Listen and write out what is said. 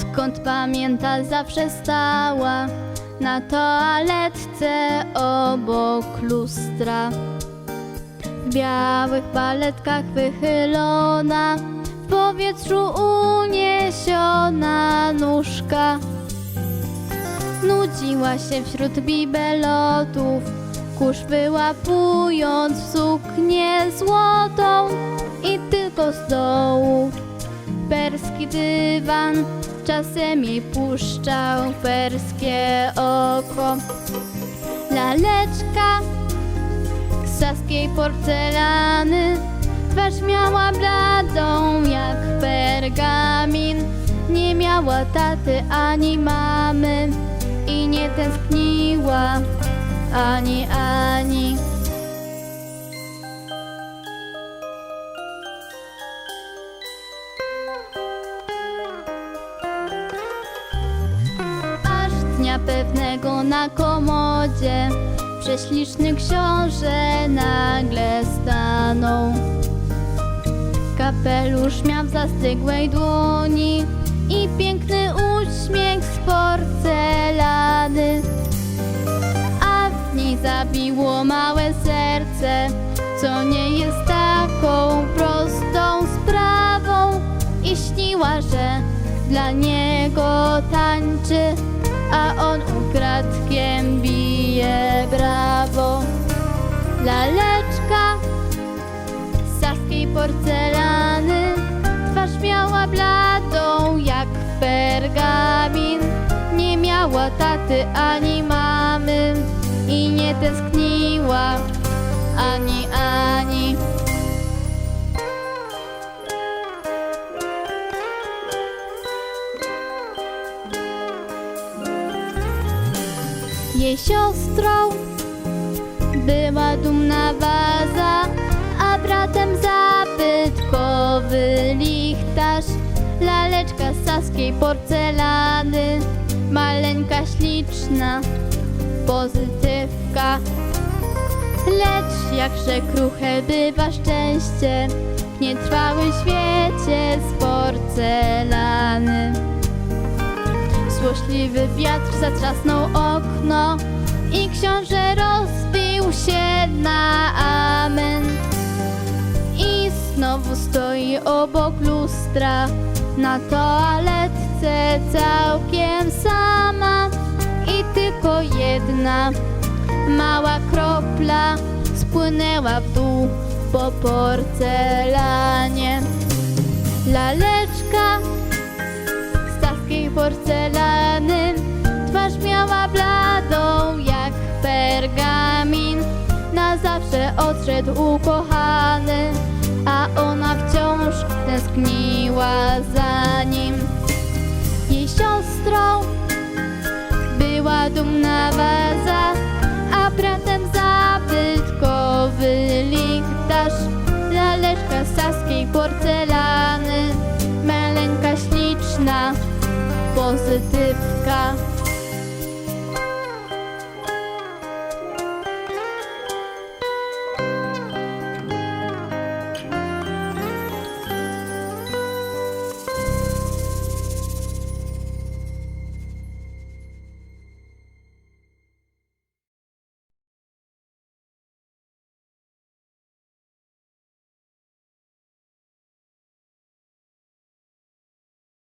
skąd pamięta zawsze stała na toaletce obok lustra. W białych paletkach wychylona, w powietrzu uniesiona nóżka. Nudziła się wśród bibelotów, kurz wyłapując suknię złotą i tylko z dołu perski dywan czasem jej puszczał perskie oko. Laleczka z saskiej porcelany twarz miała bladą jak pergamin. Nie miała taty ani mamy i nie tęskniła ani ani. Dnia pewnego na komodzie. Prześliczny książę nagle stanął. Kapelusz miał w zastygłej dłoni I piękny uśmiech z porcelany. A w niej zabiło małe serce Co nie jest taką prostą sprawą. I śniła, że dla niego tańczy, a on ukradkiem bije brawo. Laleczka z saskiej porcelany, twarz miała bladą jak pergamin. Nie miała taty ani mamy i nie tęskniła ani ani. Jej siostrą była dumna waza, a bratem zabytkowy lichtarz. Laleczka z saskiej porcelany, maleńka śliczna, pozytywka. Lecz jakże kruche bywa szczęście w nietrwałym świecie z porcelany. Złośliwy wiatr zatrzasnął okno i książę rozbił się na amen. I znowu stoi obok lustra na toaletce całkiem sama i tylko jedna mała kropla spłynęła w dół po porcelanie. Laleczka z saskiej porcelany odszedł ukochany A ona wciąż tęskniła za nim. Jej siostrą była dumna waza A bratem zabytkowy lichtarz Laleczka z saskiej porcelany Maleńka śliczna, pozytywka